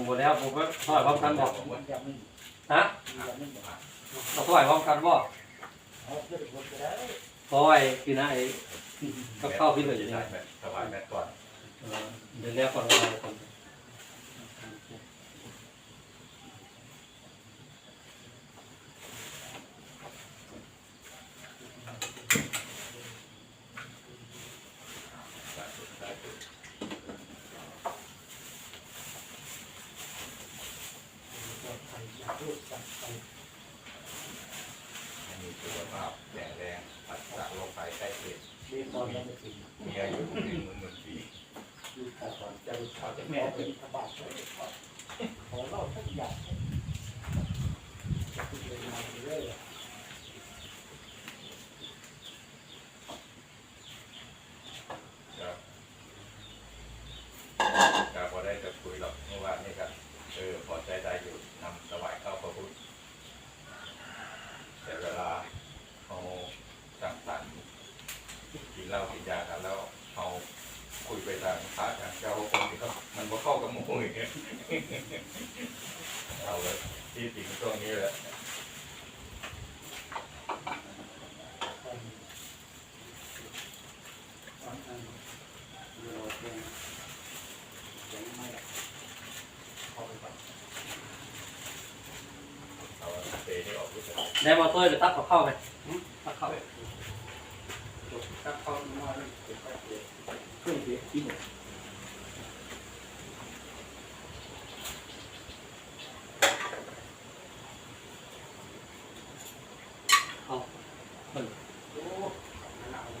ยังหมดแล้วผมก็ถวายพร้อมกันบอกมันจะไม่ฮะมันจะไม่บอกเราถวายพร้อมกันบอกเอาเพื่อนคนก็ได้เพราะไอ้พี่นะไอ้กับข้าวพี่เหลืออยู่ใช่นี่ไหมถวายแม่ก่อนเออเดี๋ยวเรียกก่อนเราคนสาธุสาธุ ใค รอยากพูดสั่งไปให้มีสุขภาพแข็งแรงปัสสาวะโรคภัยไข้เจ็บเรียนตอนนั้นจะถึงมีอายุหนึ่งหมื่นหมื่นปีดูข่าวก่อนจะข่าวจะแม่เป็นพระบาทเลยขอเล่าทุกอย่างจะพูดเลยมาเรื่อย ครับก็พอได้จะคุยหรอกเมื่อวานนี้ก็เออพอใจได้อยู่นำถวายเข้าพระพุทธแต่เวลาเขาสังสรรค์กิน เหล้ากินยากันแล้วเขาคุยไปทางพระทางเจ้าคนที่เขามันบ่เข้ากับหมู่อย่างเงี้ยเอาเลยที่จริงช่วงนี้แหละเอาเตะนี่ออกรู้สึกได้มอเตอร์จะตักกับข้าวไหมตักข้าว ถ้าเขามาเรื่องเก็บไปเก็บเครื่องเก็บที่หมด เอาเพิ่น โอ้หนาวเลย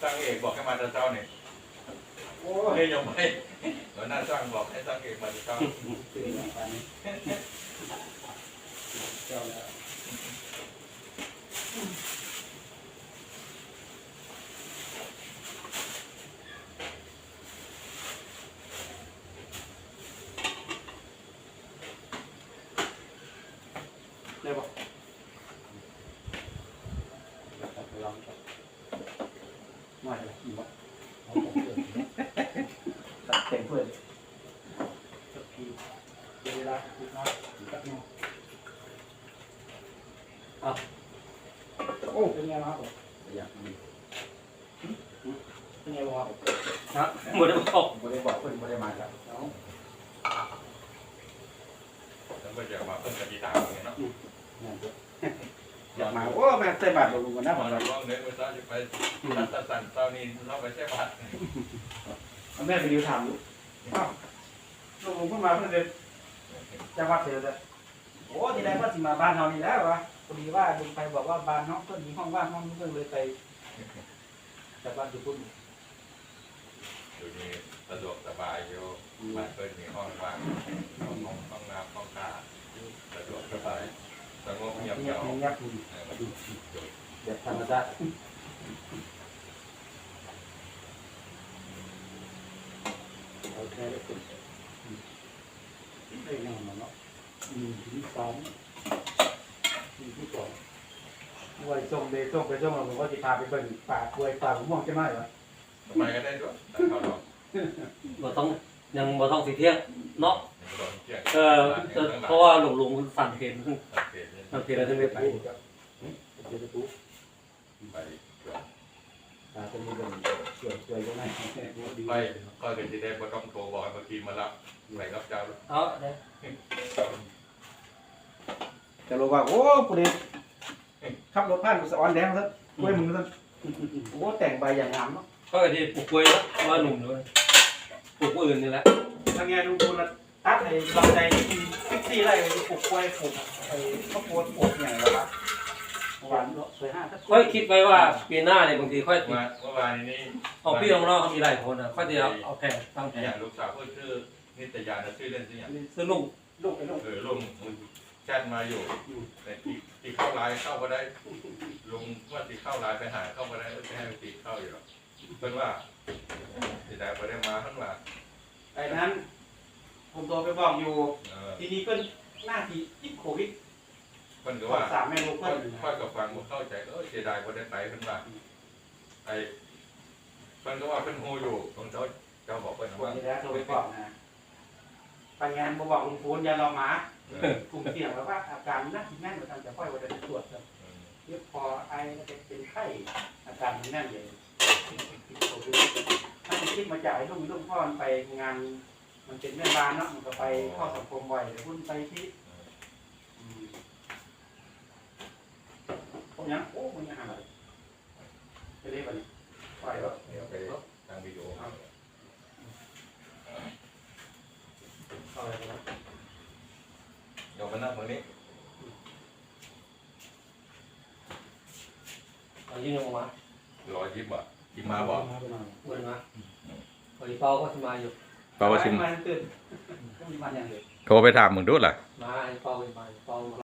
สร้างเอก บอกให้มาแต่เจ้าเนี่ยโอ้ยยังไม่หัวหน้าสร้างบอกให้สร้างเอกมาแต่เจ้าตื่นมาปานนี้เจ้าแล้ว ได้บอก ลอง มาเลยอีกวะตัดเต็มเพื่อนสักทีเวลาคุณน้อยสักน้อยโอ้เป็นไงมาผมอยากมีเป็นไงวะผมนะหมดแล้วบอกไม่ได้บอกเพื่อนไม่ได้มาจากน้องแล้วก็จะมาเพิ่มกติกาอย่างเงี้ยเนาะนั่นเถ อะอยากมาโอ้แม่ใส่บาตรลงกันนะพผอมเราล่องเนื้อเมื่อเช้าจะไปรัตสันเจ้านี่เราไปใช่บัตรแม่ไปดิวถามอยู่อ้าวลงขึ้นมาเพื่อนเดินจังหวัดเดียวเลยโอ้ทีแรกว่าสิมาบ้านเรานี่แล้ววะพอดีว่าลุงไปบอกว่าบ้านน้องเพื่อนมีห้องว่างห้องนี้เพื่อนเลยไปจากบ้านที่พุ่นอยู่นี่สะดวกสบายอยู่บ้านเพิ่นมีห้องว่างห้องห้องน้ำห้องท่าสะดวกสบาย สงบเงียบเหงียงาบเงียบดีแบบธรรมชาติเอาแค่ได้คนได้แน่นอนเนาะหนึ่งถึงสามสี่ที่สองไว้ส่งเดส่งไปส่งเราผมก็จะพาไปเบิ่งป่ากล้วยป่าผมมองจะไม่เหรอทำไมก็ได้ด้วยแต่เขาลองบ่ต้องยังบ่ต้องสิเที่ยงเนาะลองเที่ยงเออ เพราะว่าหลวงลุงสั่นเห็นสังเก ตสั่นเห็นแล้วถึงได้ไปเดี๋ยวจะปุ๊บไปตาจะมีเป็นส่วนสวยก็ได้ดีไปก็เป็นที่ได้บ่ต้องโทรบอกเมื่อกี้มารับไปรับเจ้าแล้วเอาได้จะรู้ว่าโอ้ผู้ดีขับรถผ่านกุศลแดงซะกล้วยมึงซะโอ้แต่งใบอย่างงามเนาะก็ที่ปลูกกล้วยแล้วว่าหนุ่มด้วยปลูกกล้วยอื่นนี่แหละทางไงดูคนละ ตัดในลำใจที่ฟิกซี่ไรปลูกกล้วยปลูกไอ้ข้าวโพดปลูกอย่างไรวะหวานเนาะสวยห้าถ้าค่อยคิดไว้ว่าปีหน้าเนี่ยบางทีค่อยเมื่อเมื่อวานนี้เอาพี่น้องๆเขามีหลายคนอะค่อยจะเอาเอาแผนตั้งแผอนย่างลูกสาวเพื่อชื่อนิตยานะชื่อเล่นชื่ออย่างซื้อลูกลูกไอ้ลูกเออลุงแชทมาอยู่อืมแต่ที่ที่เข้าไลน์เข้าก็ได้ลุงว่าที่เข้าไลน์ไปหาเข้าก็ได้เออจะให้ตีเข้าอยู่หรอกเพิ่นว่าที่ได้บ่ได้มาเพิ่นว่าไอ้นั้น ผมโทรไปบอกอยู่ เออทีนี้เพิ่นหน้าที่ติดโควิดเพิ่นก็ก็ว่าสามแม่ลูกค่เพิ่อยนค่อยกับฟังบ่เข้าใจเออเสียดายบ่ได้ไปเพิ่นว่าไอ้เพิ่นก็ว่าเพิ่นฮู้อยู่ผมเจ้าเจ้าบอกเพิ่นผมว่าจะได้โทรไปบอกนะไปงานบ่บอกลุงพูนอย่ารอหมาเออกลุ่มเสี่ยงแล้วว่าอาการน่าคิดแม่นเหมือนกันแต่ค่อยว่าจะตรวจกันเออเรียบพอไอแล้วจะเป็นไข้อาการมันแน่นเลยถ้าไปคิดมาจากไอ้ลูกมีลูกพ่อมันไปงาน มันเป็นแม่บ้านเนาะมันก็ไปเข้าสังคมบ่อยแต่พุ่นไปที่อืมพวกนี้โอ้มันยังหาอะไรไปเรียกมันปล่อยแล้วเดี๋ยวไปทางวิดีโอเอาอะไรกันแล้วเดี๋ยวมานั่งตรงนี้เอายื่นออกมารอยิ้มอะยิ้มมาบอกเปิดมาพอดีเป้าก็สมาอยู่ เปล่าว่าชิมมาตื่นก็มีมันอย่างเดียวโทรไปถามมึงดูล่ะ มาไอ้เป้าไปมาเป้า